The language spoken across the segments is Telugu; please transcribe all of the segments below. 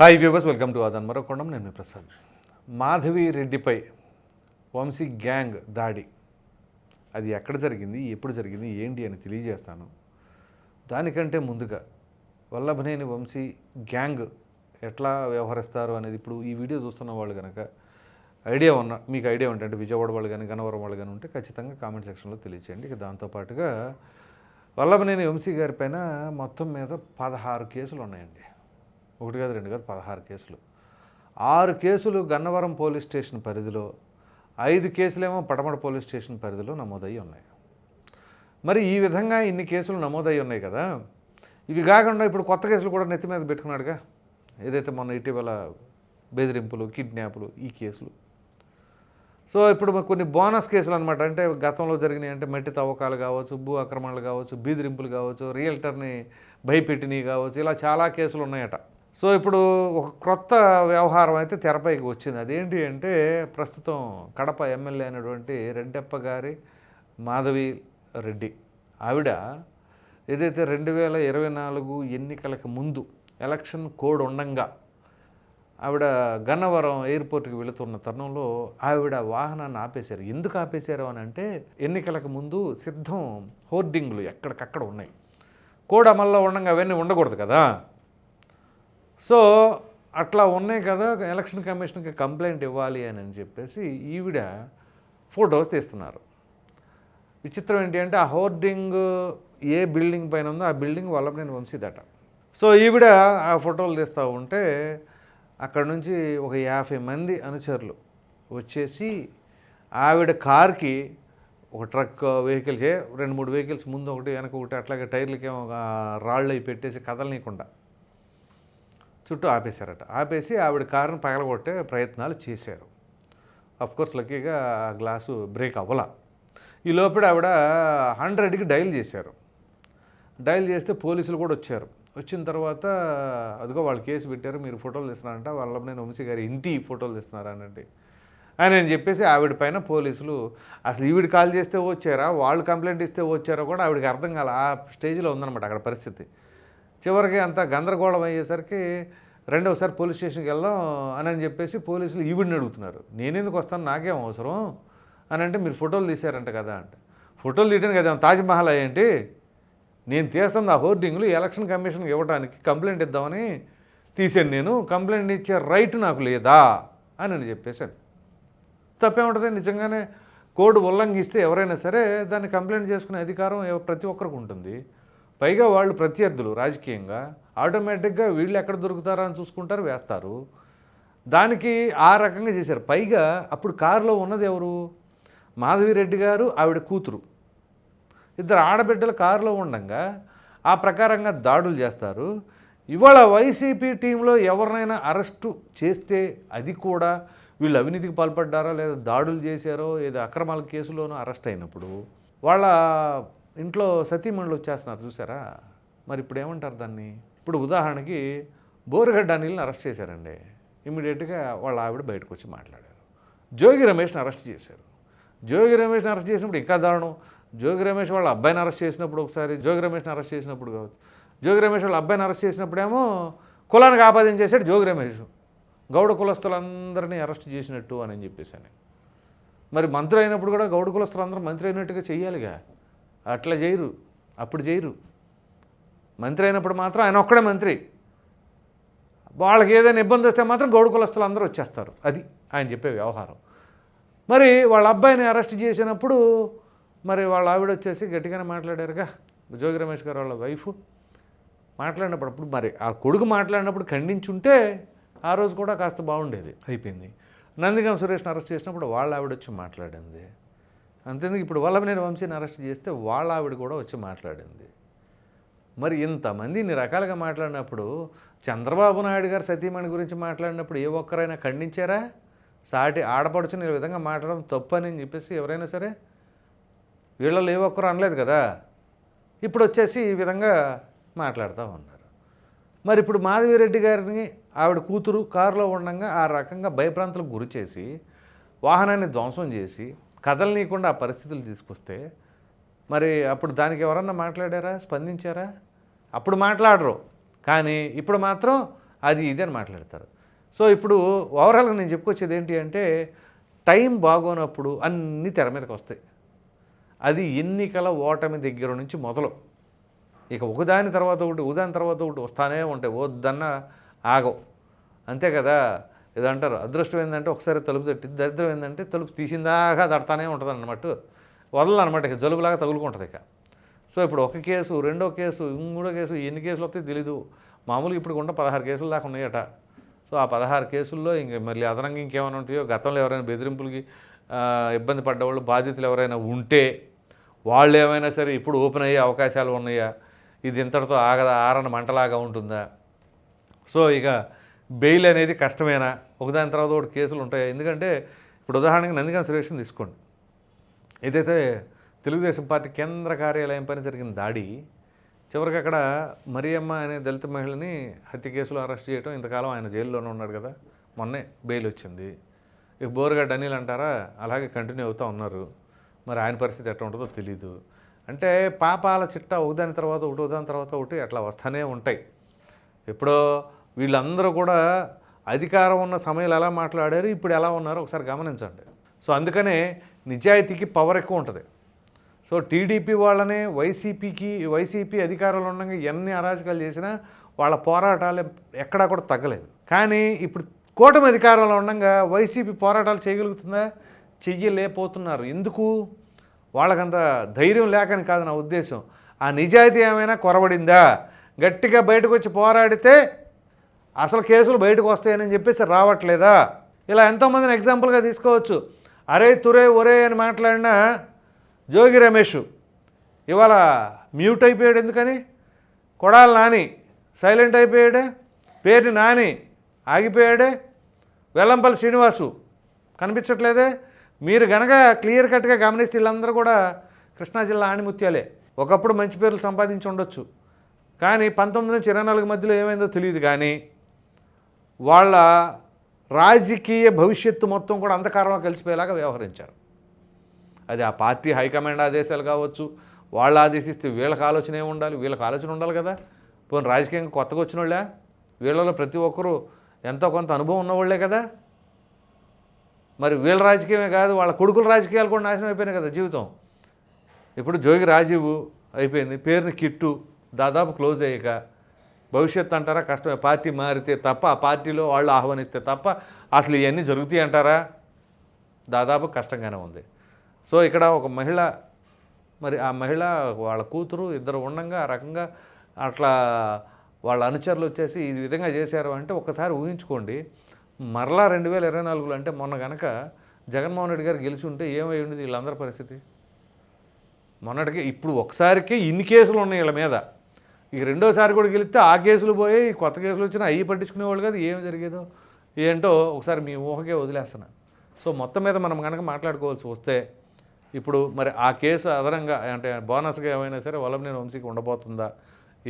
హాయ్ వ్యూవర్స్ వెల్కమ్ టు అదన్ మరొకొండం. నేను మీ ప్రసాద్. మాధవి రెడ్డిపై వంశీ గ్యాంగ్ దాడి. అది ఎక్కడ జరిగింది ఎప్పుడు జరిగింది ఏంటి అని తెలియజేస్తాను. దానికంటే ముందుగా వల్లభనేని వంశీ గ్యాంగ్ ఎట్లా వ్యవహరిస్తారు అనేది ఇప్పుడు ఈ వీడియో చూస్తున్న వాళ్ళు కనుక ఐడియా ఉన్న మీకు ఐడియా ఉంటే అంటే విజయవాడ వాళ్ళు కానీ గన్నవరం వాళ్ళు కానీ ఉంటే ఖచ్చితంగా కామెంట్ సెక్షన్లో తెలియచేయండి. ఇక దాంతోపాటుగా వల్లభనేని వంశీ గారి పైన మొత్తం మీద పదహారు కేసులు ఉన్నాయండి. ఒకటి కాదు రెండు కాదు పదహారు కేసులు. ఆరు కేసులు గన్నవరం పోలీస్ స్టేషన్ పరిధిలో ఐదు కేసులేమో పడమడ పోలీస్ స్టేషన్ పరిధిలో నమోదయ్యి ఉన్నాయి. మరి ఈ విధంగా ఇన్ని కేసులు నమోదయ్యి ఉన్నాయి కదా ఇవి కాకుండా ఇప్పుడు కొత్త కేసులు కూడా నెత్తి మీద పెట్టుకున్నాడుగా. ఏదైతే మొన్న ఇటీవల బెదిరింపులు కిడ్నాపులు ఈ కేసులు. సో ఇప్పుడు మాకు కొన్ని బోనస్ కేసులు అనమాట అంటే గతంలో జరిగినాయి అంటే మట్టి తవ్వకాలు కావచ్చు భూ ఆక్రమణలు కావచ్చు బీదిరింపులు కావచ్చు రియల్టర్ని భయపెట్టినవి కావచ్చు ఇలా చాలా కేసులు ఉన్నాయట. సో ఇప్పుడు ఒక క్రొత్త వ్యవహారం అయితే తెరపైకి వచ్చింది. అదేంటి అంటే ప్రస్తుతం కడప ఎమ్మెల్యే అయినటువంటి రెడ్డప్ప గారి మాధవి రెడ్డి. ఆవిడ ఏదైతే రెండు వేల ఇరవై నాలుగు ఎన్నికలకు ముందు ఎలక్షన్ కోడ్ ఉండంగా ఆవిడ గన్నవరం ఎయిర్పోర్ట్కి వెళుతున్న తరుణంలో ఆవిడ వాహనాన్ని ఆపేశారు. ఎందుకు ఆపేశారు అని అంటే ఎన్నికలకు ముందు సిద్ధం హోర్డింగ్లు ఎక్కడికక్కడ ఉన్నాయి. కోడ్ అమల్లో ఉండగా అవన్నీ ఉండకూడదు కదా. సో అట్లా ఉన్నాయి కదా ఎలక్షన్ కమిషన్కి కంప్లైంట్ ఇవ్వాలి అని అని చెప్పేసి ఈవిడ ఫొటోస్ తీస్తున్నారు. విచిత్రం ఏంటి అంటే ఆ హోర్డింగ్ ఏ బిల్డింగ్ పైన ఉందో ఆ బిల్డింగ్ వల్లభనేని వంశీదట. సో ఈవిడ ఆ ఫోటోలు తీస్తూ ఉంటే అక్కడ నుంచి ఒక యాభై మంది అనుచరులు వచ్చేసి ఆవిడ కార్కి ఒక ట్రక్ వెహికల్స్ ఏ రెండు మూడు వెహికల్స్ ముందు ఒకటి వెనక ఒకటి అట్లాగే టైర్లకేమో ఒక రాళ్ళు అవి పెట్టేసి కదలనీయకుండా చుట్టూ ఆపేశారట. ఆపేసి ఆవిడ కారును పగలగొట్టే ప్రయత్నాలు చేశారు. కోర్స్ లక్కీగా ఆ గ్లాసు బ్రేక్ అవ్వాల. ఈ లోపల ఆవిడ హండ్రెడ్కి డైల్ చేశారు. డైల్ చేస్తే పోలీసులు కూడా వచ్చారు. వచ్చిన తర్వాత అదిగో వాళ్ళు కేసు పెట్టారు మీరు ఫోటోలు తీస్తున్నారంట వాళ్ళ నేను వంశీ గారి ఇంటి ఫోటోలు తీస్తున్నారు అనండి అని అని చెప్పేసి ఆవిడ పైన పోలీసులు అసలు ఈవిడ కాల్ చేస్తే వచ్చారా? వాళ్ళు కంప్లైంట్ ఇస్తే వచ్చారా కూడా ఆవిడకి అర్థం కాల ఆ స్టేజ్లో ఉందన్నమాట అక్కడ పరిస్థితి. చివరికి అంత గందరగోళం అయ్యేసరికి రెండవసారి పోలీస్ స్టేషన్కి వెళ్దాం అని అని చెప్పేసి పోలీసులు ఈవిడిని అడుగుతున్నారు. నేనెందుకు వస్తాను? నాకేం అవసరం? అని అంటే మీరు ఫోటోలు తీశారంట కదా అంటే. ఫోటోలు తీయడానికి కదా తాజ్మహల్ ఏంటి? నేను తీస్తుంది ఆ హోర్డింగ్లు ఎలక్షన్ కమిషన్కి ఇవ్వడానికి కంప్లైంట్ ఇద్దామని తీసాను నేను. కంప్లైంట్ ఇచ్చే రైట్ నాకు లేదా? అని నేను చెప్పేశాను. తప్పేముంటుంది? నిజంగానే కోడ్ ఉల్లంఘిస్తే ఎవరైనా సరే దాన్ని కంప్లైంట్ చేసుకునే అధికారం ప్రతి ఒక్కరికి ఉంటుంది. పైగా వాళ్ళు ప్రత్యర్థులు రాజకీయంగా ఆటోమేటిక్గా వీళ్ళు ఎక్కడ దొరుకుతారా అని చూసుకుంటారు వేస్తారు. దానికి ఆ రకంగా చేశారు. పైగా అప్పుడు కారులో ఉన్నది ఎవరు? మాధవిరెడ్డి గారు ఆవిడ కూతురు. ఇద్దరు ఆడబిడ్డలు కారులో ఉండగా ఆ ప్రకారంగా దాడులు చేస్తారు. ఇవాళ వైసీపీ టీంలో ఎవరినైనా అరెస్టు చేస్తే అది కూడా వీళ్ళు అవినీతికి పాల్పడ్డారా లేదా దాడులు చేశారో ఏదో అక్రమాల కేసులోనో అరెస్ట్ అయినప్పుడు వాళ్ళ ఇంట్లో సతీమణులు వచ్చేస్తున్నారు చూసారా? మరి ఇప్పుడు ఏమంటారు దాన్ని? ఇప్పుడు ఉదాహరణకి బోరుగడ్డ అనిల్ని అరెస్ట్ చేశారండి. ఇమీడియట్గా వాళ్ళ ఆవిడ బయటకు వచ్చి మాట్లాడారు. జోగి రమేష్ని అరెస్ట్ చేశారు. జోగి రమేష్ని అరెస్ట్ చేసినప్పుడు ఇంకా దారుణం. జోగి రమేష్ వాళ్ళ అబ్బాయిని అరెస్ట్ చేసినప్పుడు ఒకసారి జోగి రమేష్ని అరెస్ట్ చేసినప్పుడు కావచ్చు. జోగి రమేష్ వాళ్ళ అబ్బాయిని అరెస్ట్ చేసినప్పుడేమో కులానికి ఆపాదన చేశాడు జోగి రమేష్. గౌడ కులస్తులందరినీ అరెస్ట్ చేసినట్టు అని చెప్పేసాను మరి మంత్రి అయినప్పుడు కూడా గౌడ కులస్తులందరూ మంత్రి అయినట్టుగా చెయ్యాలిగా. అట్లా చేయరు అప్పుడు చేయరు మంత్రి అయినప్పుడు మాత్రం ఆయన ఒక్కడే మంత్రి. వాళ్ళకి ఏదైనా ఇబ్బంది వస్తే మాత్రం గౌడ కులస్తులు అందరూ వచ్చేస్తారు. అది ఆయన చెప్పే వ్యవహారం. మరి వాళ్ళ అబ్బాయిని అరెస్ట్ చేసినప్పుడు మరి వాళ్ళ ఆవిడ వచ్చేసి గట్టిగానే మాట్లాడారుగా. జోగి రమేష్ గారు వాళ్ళ వైఫ్ మాట్లాడినప్పుడు అప్పుడు మరి ఆ కొడుకు మాట్లాడినప్పుడు ఖండించుంటే ఆ రోజు కూడా కాస్త బాగుండేది. అయిపోయింది. నందిగం సురేష్ని అరెస్ట్ చేసినప్పుడు వాళ్ళ ఆవిడ వచ్చి మాట్లాడింది. అంతేందుకు ఇప్పుడు వల్లభనేని వంశీని అరెస్ట్ చేస్తే వాళ్ళ ఆవిడ కూడా వచ్చి మాట్లాడింది. మరి ఇంతమంది ఇన్ని రకాలుగా మాట్లాడినప్పుడు చంద్రబాబు నాయుడు గారు సతీమణి గురించి మాట్లాడినప్పుడు ఏ ఒక్కరైనా ఖండించారా? సాటి ఆడపడుచుని ఈ విధంగా మాట్లాడడం తప్పని చెప్పేసి ఎవరైనా సరే? వీళ్ళలో ఏ ఒక్కరు అనలేదు కదా? ఇప్పుడు వచ్చేసి ఈ విధంగా మాట్లాడుతూ ఉన్నారు. మరి ఇప్పుడు మాధవిరెడ్డి గారిని ఆవిడ కూతురు కారులో ఉండగా ఆ రకంగా భయభ్రాంతులకు గురి చేసి వాహనాన్ని ధ్వంసం చేసి కదలనీయకుండా ఆ పరిస్థితులు తీసుకొస్తే మరి అప్పుడు దానికి ఎవరన్నా మాట్లాడారా? స్పందించారా? అప్పుడు మాట్లాడరు. కానీ ఇప్పుడు మాత్రం అది ఇది అని మాట్లాడతారు. సో ఇప్పుడు ఓవరాల్గా నేను చెప్పుకొచ్చేది ఏంటి అంటే టైం బాగోనప్పుడు అన్నీ తెర మీదకి వస్తాయి. అది ఎన్నికల ఓటమి దగ్గర నుంచి మొదలు. ఇక ఒకదాని తర్వాత ఒకటి ఒకదాని తర్వాత ఒకటి వస్తానే ఉంటాయి. వద్దన్న ఆగవు. అంతే కదా? ఏదంటారు? అదృష్టం ఏంటంటే ఒకసారి తలుపు తట్టి దరిద్రం ఏంటంటే తలుపు తీసిందాకా తడతానే ఉంటుంది అన్నమాట వదలనమాట ఇక జలుబులాగా తగులుకుంటుంది ఇక. సో ఇప్పుడు ఒక కేసు రెండో కేసు మూడో కేసు ఎన్ని కేసులు వస్తాయి తెలీదు. మామూలుగా ఇప్పుడు కూడా పదహారు కేసులు దాకా ఉన్నాయట. సో ఆ పదహారు కేసుల్లో ఇంక మళ్ళీ అదనంగా ఇంకేమైనా ఉంటాయో గతంలో ఎవరైనా బెదిరింపులకి ఇబ్బంది పడ్డవాళ్ళు బాధితులు ఎవరైనా ఉంటే వాళ్ళు ఏమైనా సరే ఇప్పుడు ఓపెన్ అయ్యే అవకాశాలు ఉన్నాయా? ఇది ఇంతటితో ఆగదా ఆరని మంటలాగా ఉంటుందా? సో ఇక బెయిల్ అనేది కష్టమేనా? ఒకదాని తర్వాత ఒకటి కేసులు ఉంటాయి? ఎందుకంటే ఇప్పుడు ఉదాహరణకి నందిగాం సురేష్ని తీసుకోండి. ఏదైతే తెలుగుదేశం పార్టీ కేంద్ర కార్యాలయం పైన జరిగిన దాడి చివరికి అక్కడ మరియమ్మ అనే దళిత మహిళని హత్య కేసులో అరెస్ట్ చేయడం ఇంతకాలం ఆయన జైల్లోనే ఉన్నాడు కదా. మొన్నే బెయిల్ వచ్చింది. ఇక బోర్గడ్ అనిల్ అంటారా? అలాగే కంటిన్యూ అవుతూ ఉన్నారు. మరి ఆయన పరిస్థితి ఎట్లా ఉంటుందో తెలీదు. అంటే పాపాల చిట్ట ఒకదాని తర్వాత ఒకటి ఒకదాని తర్వాత ఒకటి అట్లా వస్తూనే ఉంటాయి. ఎప్పుడో వీళ్ళందరూ కూడా అధికారం ఉన్న సమయంలో ఎలా మాట్లాడారు ఇప్పుడు ఎలా ఉన్నారో ఒకసారి గమనించండి. సో అందుకనే నిజాయితీకి పవర్ ఎక్కువ ఉంటుంది. సో టీడీపీ వాళ్ళనే వైసీపీకి వైసీపీ అధికారంలో ఉండగా ఎన్ని అరాజకాలు చేసినా వాళ్ళ పోరాటాలు ఎక్కడా కూడా తగ్గలేదు. కానీ ఇప్పుడు కూటమి అధికారంలో ఉండగా వైసీపీ పోరాటాలు చేయగలుగుతుందా? చెయ్యలేకపోతున్నారు. ఎందుకు? వాళ్ళకంత ధైర్యం లేకని కాదు నా ఉద్దేశం. ఆ నిజాయితీ ఏమైనా కొరబడిందా? గట్టిగా బయటకు వచ్చి పోరాడితే అసలు కేసులు బయటకు వస్తాయని చెప్పేసి రావట్లేదా? ఇలా ఎంతోమందిని ఎగ్జాంపుల్గా తీసుకోవచ్చు. అరే తురే ఒరే అని మాట్లాడిన జోగి రమేష్ ఇవాళ మ్యూట్ అయిపోయాడు ఎందుకని? కొడాలి నాని సైలెంట్ అయిపోయాడే పేరుని నాని ఆగిపోయాడే వెల్లంపల్లి శ్రీనివాసు కనిపించట్లేదే. మీరు గనక క్లియర్ కట్గా గమనిస్తే వీళ్ళందరూ కూడా కృష్ణా జిల్లా ఆణిముత్యాలే. ఒకప్పుడు మంచి పేర్లు సంపాదించి ఉండొచ్చు. కానీ పంతొమ్మిది నుంచి ఇరవై నాలుగు మధ్యలో ఏమైందో తెలియదు కానీ వాళ్ళ రాజకీయ భవిష్యత్తు మొత్తం కూడా అంధకారంలో కలిసిపోయేలాగా వ్యవహరించారు. అది ఆ పార్టీ హైకమాండ్ ఆదేశాలు కావచ్చు వాళ్ళు ఆదేశిస్తే వీళ్ళకి ఆలోచన ఏమి ఉండాలి? వీళ్ళకి ఆలోచన ఉండాలి కదా. పోనీ రాజకీయంగా కొత్తగా వచ్చిన వాళ్ళే? వీళ్ళలో ప్రతి ఒక్కరూ ఎంతో కొంత అనుభవం ఉన్నవాళ్ళే కదా. మరి వీళ్ళ రాజకీయమే కాదు వాళ్ళ కొడుకుల రాజకీయాలు కూడా నాశనం అయిపోయినాయి కదా జీవితం. ఇప్పుడు జోగి రాజీవ్ అయిపోయింది పేరుని కిట్టు దాదాపు క్లోజ్ అయ్యాక భవిష్యత్తు అంటారా? కష్టమే. పార్టీ మారితే తప్ప ఆ పార్టీలో వాళ్ళు ఆహ్వానిస్తే తప్ప అసలు ఇవన్నీ జరుగుతాయి అంటారా? దాదాపు కష్టంగానే ఉంది. సో ఇక్కడ ఒక మహిళ మరి ఆ మహిళ వాళ్ళ కూతురు ఇద్దరు ఉండంగా ఆ రకంగా అట్లా వాళ్ళ అనుచరులు వచ్చేసి ఈ విధంగా చేశారు అంటే ఒకసారి ఊహించుకోండి. మరలా రెండు వేల ఇరవై నాలుగులో అంటే మొన్న కనుక జగన్మోహన్ రెడ్డి గారు గెలిచి ఉంటే ఏమై ఉండేది వీళ్ళందరి పరిస్థితి? మొన్నటికి ఇప్పుడు ఒకసారికి ఇన్ని కేసులు ఉన్నాయి వీళ్ళ మీద. ఇక రెండోసారి కూడా గెలిస్తే ఆ కేసులు పోయి కొత్త కేసులు వచ్చినా అవి పట్టించుకునేవాళ్ళు కాదు ఏం జరిగేదో. ఏంటో ఒకసారి మీ ఊహకే వదిలేస్తున్నా. సో మొత్తం మీద మనం కనుక మాట్లాడుకోవాల్సి వస్తే ఇప్పుడు మరి ఆ కేసు అదనంగా అంటే బోనస్గా ఏమైనా సరే వల్లభనేని వంశీకి ఉండబోతుందా?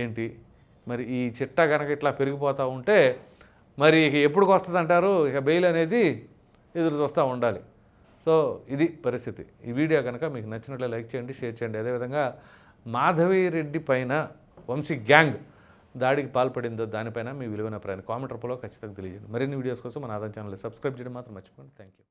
ఏంటి? మరి ఈ చిట్టా కనుక ఇట్లా పెరిగిపోతూ ఉంటే మరి ఇక ఎప్పుడు వస్తుంది అంటారు ఇక బెయిల్ అనేది ఎదురు చూస్తూ ఉండాలి. సో ఇది పరిస్థితి. ఈ వీడియో కనుక మీకు నచ్చినట్లు లైక్ చేయండి షేర్ చేయండి. అదేవిధంగా మాధవి రెడ్డి పైన వంశీ గ్యాంగ్ దాడికి పాల్పడిందో దానిపైన మీ విలువైన ప్రయాణ. కామెంట్ రూపంలో ఖచ్చితంగా తెలియజేయండి. మరిన్ని వీడియోస్ కోసం మన ఆదాయం ఛానల్ సబ్స్క్రైబ్ చేయడం మాత్రం మర్చిపోండి థ్యాంక్ యూ